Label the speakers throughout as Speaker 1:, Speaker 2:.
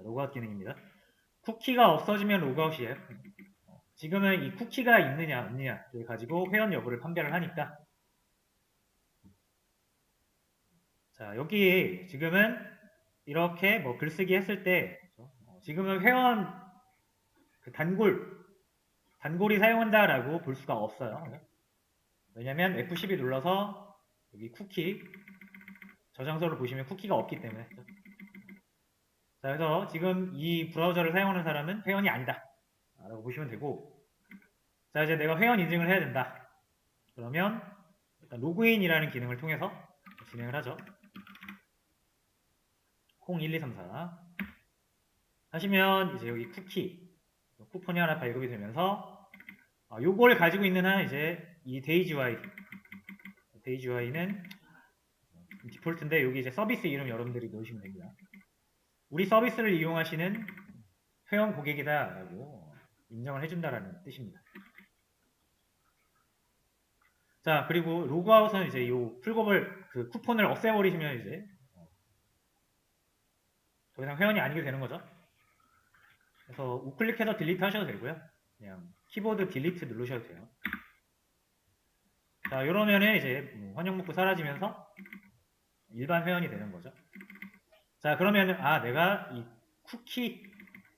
Speaker 1: 자, 로그아웃 기능입니다. 쿠키가 없어지면 로그아웃이에요. 어, 지금은 이 쿠키가 있느냐 없느냐를 가지고 회원 여부를 판별을 하니까 자 여기 지금은 이렇게 뭐 글쓰기 했을 때 어, 지금은 회원 그 단골 단골이 사용한다라고 볼 수가 없어요. 왜냐면 F12 눌러서 여기 쿠키 저장소를 보시면 쿠키가 없기 때문에 자 그래서 지금 이 브라우저를 사용하는 사람은 회원이 아니다. 라고 보시면 되고 자 이제 내가 회원 인증을 해야 된다. 그러면 일단 로그인이라는 기능을 통해서 진행을 하죠. 01234 하시면 이제 여기 쿠키 쿠폰이 하나 발급이 되면서 아, 요걸 가지고 있는 한 이제 이 데이지 와이 데이지 와이는 디폴트인데 여기 이제 서비스 이름 여러분들이 넣으시면 됩니다. 우리 서비스를 이용하시는 회원 고객이다라고 인정을 해준다라는 뜻입니다. 자 그리고 로그아웃은 이제 이 풀급을 그 쿠폰을 없애버리시면 이제 더 이상 회원이 아니게 되는 거죠. 그래서 우클릭해서 딜리트 하셔도 되고요. 그냥 키보드 딜리트 누르셔도 돼요. 자, 이러면은 이제 뭐 환영 문구 사라지면서 일반 회원이 되는 거죠. 자, 그러면은 아, 내가 이 쿠키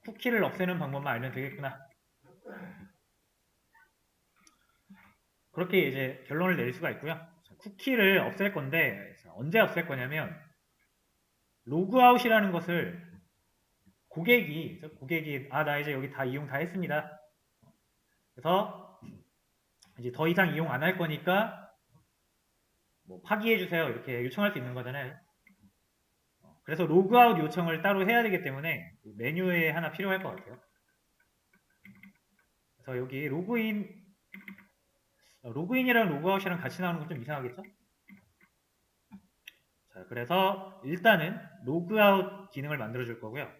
Speaker 1: 쿠키를 없애는 방법만 알면 되겠구나. 그렇게 이제 결론을 내릴 수가 있고요. 자, 쿠키를 없앨 건데 자, 언제 없앨 거냐면 로그아웃이라는 것을 고객이 고객이 아 나 이제 여기 다 이용 다 했습니다. 그래서 이제 더 이상 이용 안 할 거니까 뭐 파기해 주세요 이렇게 요청할 수 있는 거잖아요. 어, 그래서 로그아웃 요청을 따로 해야 되기 때문에 메뉴에 하나 필요할 것 같아요. 그래서 여기 로그인 어, 로그인이랑 로그아웃이랑 같이 나오는 건 좀 이상하겠죠? 자, 그래서 일단은 로그아웃 기능을 만들어 줄 거고요.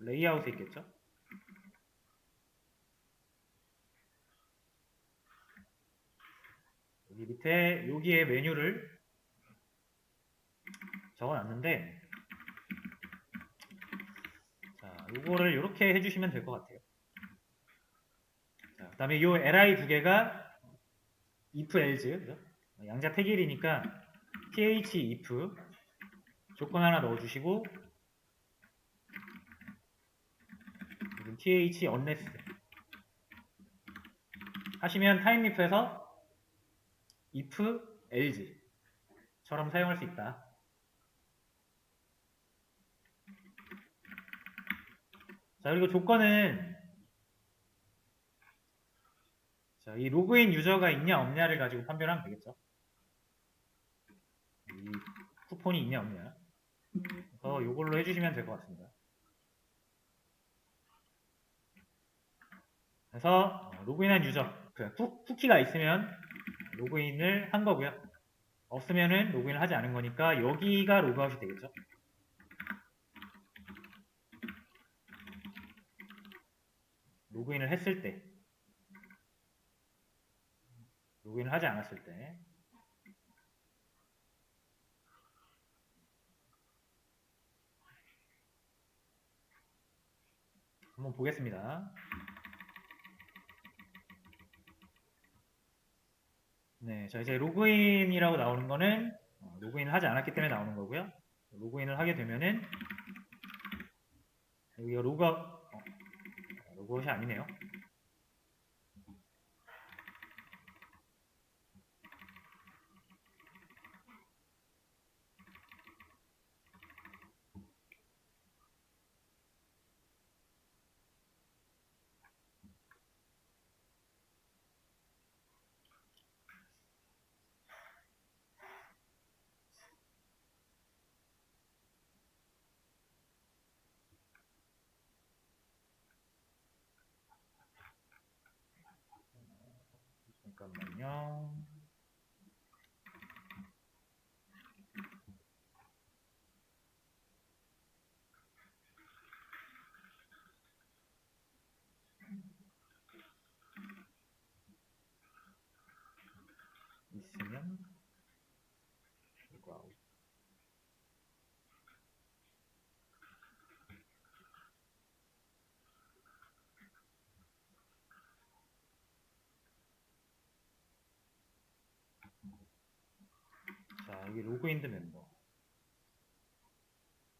Speaker 1: 레이아웃에 있겠죠? 여기 밑에 여기에 메뉴를 적어놨는데 자, 요거를 이렇게 해주시면 될 것 같아요. 자, 그다음에 요 li 두 개가 if else 그죠? 양자 태길이니까 th if 조건 하나 넣어주시고 th unless 하시면 타임리프에서 if else처럼 사용할 수 있다. 자 그리고 조건은 자, 이 로그인 유저가 있냐 없냐를 가지고 판별하면 되겠죠. 이 쿠폰이 있냐 없냐. 그래서 이걸로 해주시면 될 것 같습니다. 그래서 어, 로그인한 유저, 그 쿠, 쿠키가 있으면 로그인을 한 거고요. 없으면은 로그인을 하지 않은 거니까 여기가 로그아웃이 되겠죠. 로그인을 했을 때 로그인을 하지 않았을 때 한번 보겠습니다. 네, 자 이제 로그인이라고 나오는 거는 어, 로그인을 하지 않았기 때문에 나오는 거고요. 로그인을 하게 되면은 여기가 로그아웃 어, 로그아웃이 아니네요. 잠깐만요. 있으면 여기 로그인드 멤버.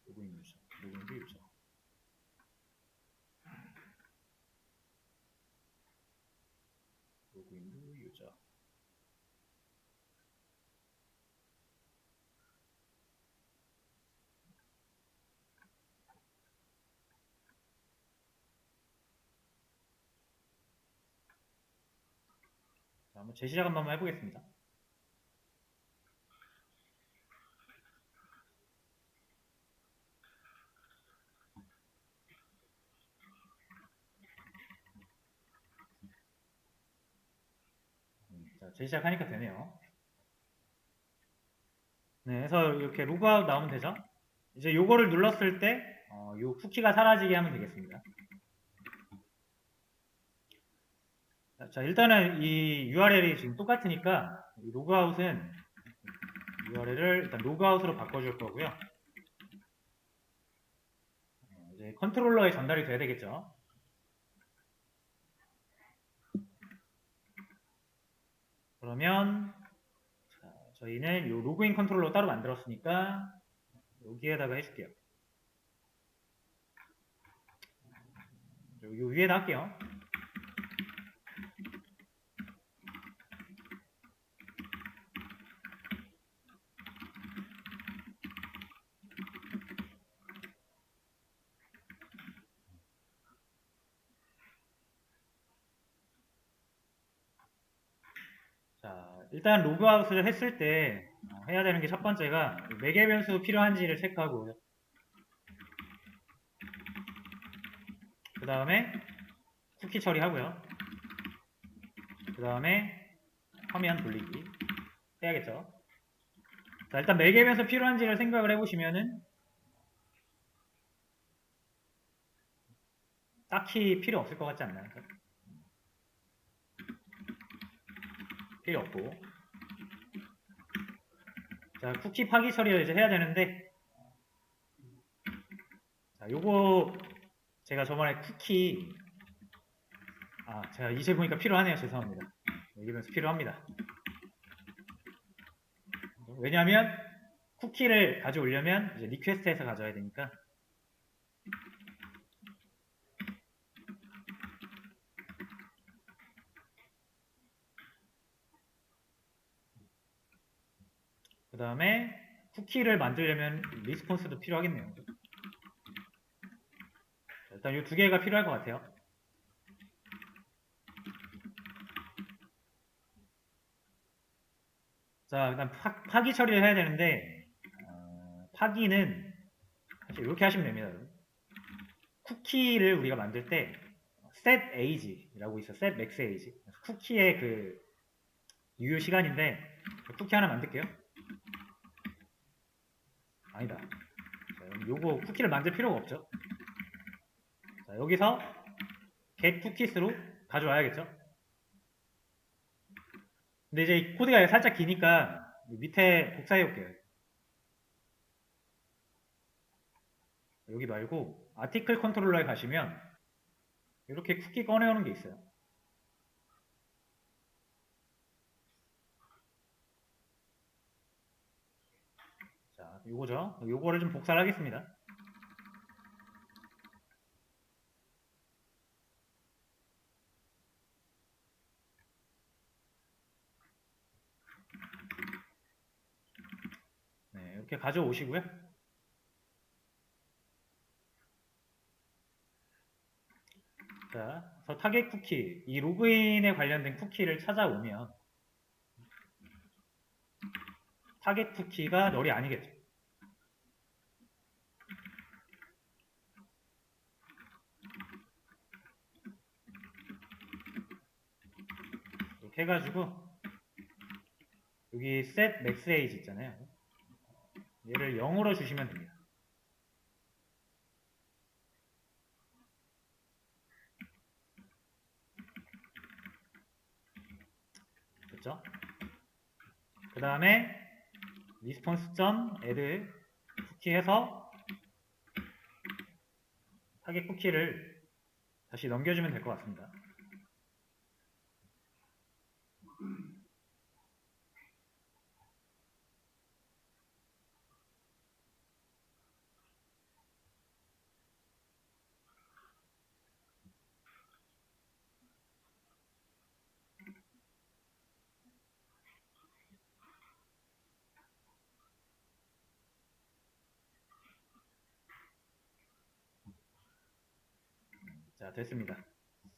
Speaker 1: 로그인 유저. 로그인드 유저. 로그인드 유저. 자, 한번 재시작 한번 해보겠습니다. 음, 자, 재시작하니까 되네요. 네, 그래서 이렇게 로그아웃 나오면 되죠. 이제 요거를 눌렀을 때, 어, 요 쿠키가 사라지게 하면 되겠습니다. 자, 자, 일단은 이 URL이 지금 똑같으니까 이 로그아웃은 URL을 일단 로그아웃으로 바꿔줄 거고요. 어, 이제 컨트롤러에 전달이 돼야 되겠죠. 그러면 자, 저희는 이 로그인 컨트롤러 따로 만들었으니까 여기에다가 해줄게요. 여기 위에다 할게요. 자, 일단 로그아웃을 했을 때 어, 해야 되는 게 첫 번째가 매개 변수 필요한지를 체크하고 그 다음에 쿠키 처리하고요. 그 다음에 화면 돌리기 해야겠죠. 자, 일단 매개 변수 필요한지를 생각을 해보시면은 딱히 필요 없을 것 같지 않나요? 필요 없고 자 쿠키 파기 처리를 이제 해야 되는데. 자 요거 제가 저번에 쿠키. 아 제가 이제 보니까 필요하네요. 죄송합니다. 여기면서 필요합니다. 왜냐하면 쿠키를 가져오려면 이제 리퀘스트에서 가져야 되니까 그 다음에 쿠키를 만들려면 리스폰스도 필요하겠네요. 자, 일단 이 두 개가 필요할 것 같아요. 자, 일단 파, 파기 처리를 해야 되는데 어, 파기는 사실 이렇게 하시면 됩니다. 쿠키를 우리가 만들 때 set age라고 있어, set max age. 쿠키의 그 유효 시간인데 쿠키 하나 만들게요. 아니다. 자, 요거 쿠키를 만들 필요가 없죠. 자, 여기서 get cookies로 가져와야겠죠. 근데 이제 이 코드가 살짝 기니까 밑에 복사해 볼게요. 여기 말고 아티클 컨트롤러에 가시면 이렇게 쿠키 꺼내오는 게 있어요. 자, 요거죠. 요거를 좀 복사를 하겠습니다. 네, 이렇게 가져오시고요. 자, 그래서 타겟 쿠키, 이 로그인에 관련된 쿠키를 찾아오면 타겟 쿠키가 널이 아니겠죠. 해가지고 여기 set max age 있잖아요. 얘를 0으로 주시면 됩니다. 됐죠? 그 다음에 response.add 쿠키 해서 타겟 쿠키를 다시 넘겨주면 될 것 같습니다. 자, 됐습니다.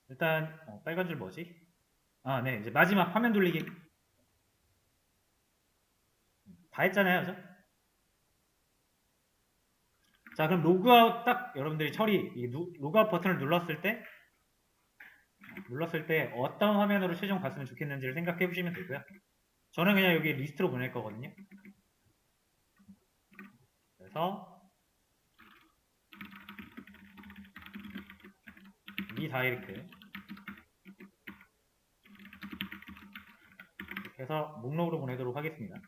Speaker 1: 일단 어, 빨간 줄 뭐지? 아, 네. 이제 마지막 화면 돌리기. 다 했잖아요, 그죠? 자, 그럼 로그아웃 딱 여러분들이 처리, 이 누- 로그아웃 버튼을 눌렀을 때 눌렀을 때 어떤 화면으로 최종 갔으면 좋겠는지를 생각해 보시면 되고요. 저는 그냥 여기 리스트로 보낼 거거든요. 그래서 이 다이렉트 이렇게 해서 목록으로 보내도록 하겠습니다.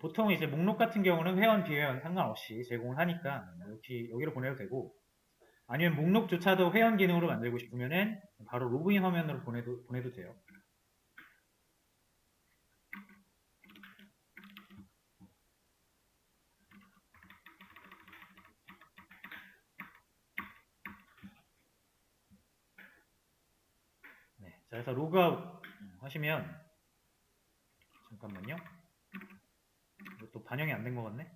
Speaker 1: 보통 이제 목록 같은 경우는 회원 비회원 상관없이 제공을 하니까 여기 여기로 보내도 되고 아니면 목록조차도 회원 기능으로 만들고 싶으면은 바로 로그인 화면으로 보내도 보내도 돼요. 네, 자 그래서 로그아웃 하시면 잠깐만요. 또 반영이 안 된 것 같네.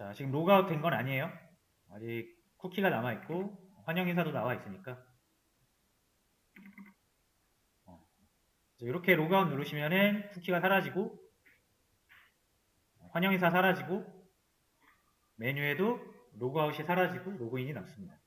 Speaker 1: 자, 지금 로그아웃 된 건 아니에요. 아직 쿠키가 남아 있고, 환영 인사도 나와 있으니까. 어. 자, 이렇게 로그아웃 누르시면은 쿠키가 사라지고, 환영 인사 사라지고, 메뉴에도 로그아웃이 사라지고, 로그인이 남습니다.